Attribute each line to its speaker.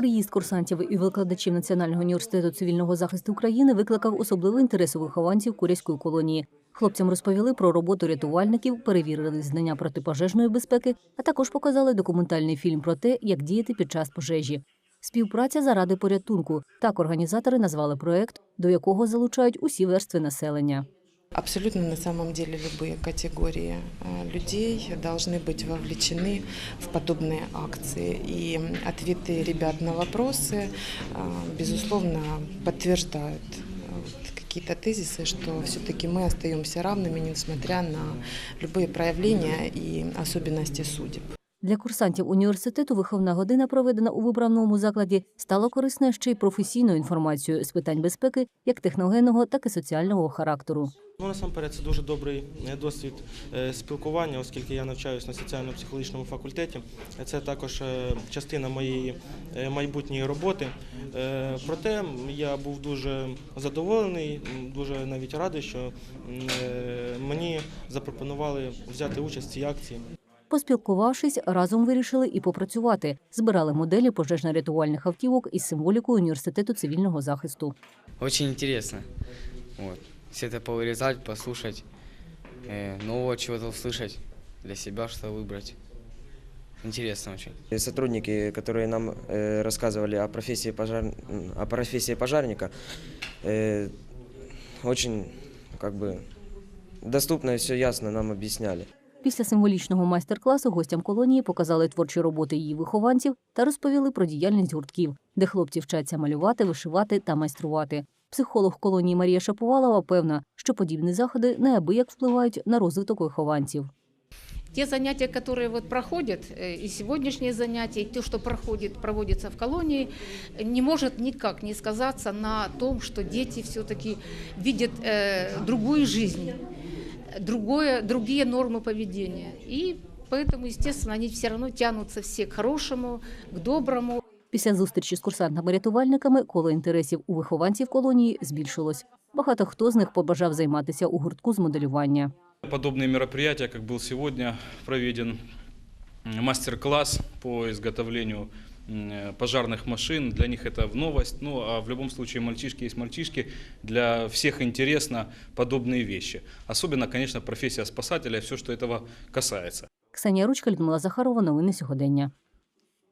Speaker 1: Приїзд курсантів і викладачів Національного університету цивільного захисту України викликав особливий інтерес у вихованців Куряської колонії. Хлопцям розповіли про роботу рятувальників, перевірили знання протипожежної безпеки, а також показали документальний фільм про те, як діяти під час пожежі. Співпраця заради порятунку. Так організатори назвали проект, до якого залучають усі верстви населення.
Speaker 2: Абсолютно на самом деле любые категории э, людей должны быть вовлечены в подобные акции. И ответы ребят на вопросы, э, безусловно, подтверждают э, вот какие-то тезисы, что все-таки мы остаемся равными, несмотря на любые проявления и особенности судеб.
Speaker 1: Для курсантів університету виховна година, проведена у вибраному закладі, стала корисною ще й професійною інформацією з питань безпеки, як техногенного, так і соціального характеру.
Speaker 3: Ну, насамперед, це дуже добрий е, досвід е, спілкування, оскільки я навчаюся на соціально-психологічному факультеті. Це також е, частина моєї майбутньої роботи. Проте я був дуже задоволений, дуже навіть радий, що мені запропонували взяти участь в цій акції.
Speaker 1: Поспілкувавшись, разом вирішили і попрацювати. Збирали моделі пожежно-рятувальних автівок із символікою університету цивільного захисту.
Speaker 4: Очень интересно. Вот. Все это повырезать, послушать, э, нового чего-то услышать, для себя что выбрать. Интересно очень.
Speaker 5: И Сотрудники, которые нам э, рассказывали о профессии, пожар... м, о профессии пожарника, э, очень как бы доступно и все ясно нам объясняли.
Speaker 1: Після символічного майстер-класу гостям колонії показали творчі роботи її вихованців та розповіли про діяльність гуртків, де хлопці вчаться малювати, вишивати та майструвати. Психолог колонії Марія Шаповалова певна, що подібні заходи неабияк впливають на розвиток вихованців.
Speaker 6: Те занятия, которые вот проходят, э, и сегодняшние занятия, и то, что проходит, проводится в колонии, не может никак не сказаться на том, что дети все-таки видят э, другую жизнь, другое, другие нормы поведения. И поэтому, естественно, они все равно тянутся все к хорошему, к доброму.
Speaker 1: Після зустрічі з курсантами-рятувальниками коло інтересів у вихованців колонії збільшилось. Багато хто з них побажав займатися у гуртку з моделювання.
Speaker 7: Подобные мероприятия, как был сегодня проведен м, мастер-класс по изготовлению м, э, пожарных машин. Для них это в новость. Ну, а в любом случае мальчишки есть мальчишки. Для всех интересно подобные вещи. Особенно, конечно, профессия спасателя, все, что этого касается.
Speaker 1: Ксенія Ручка, Людмила Захарова. Новини сьогодення.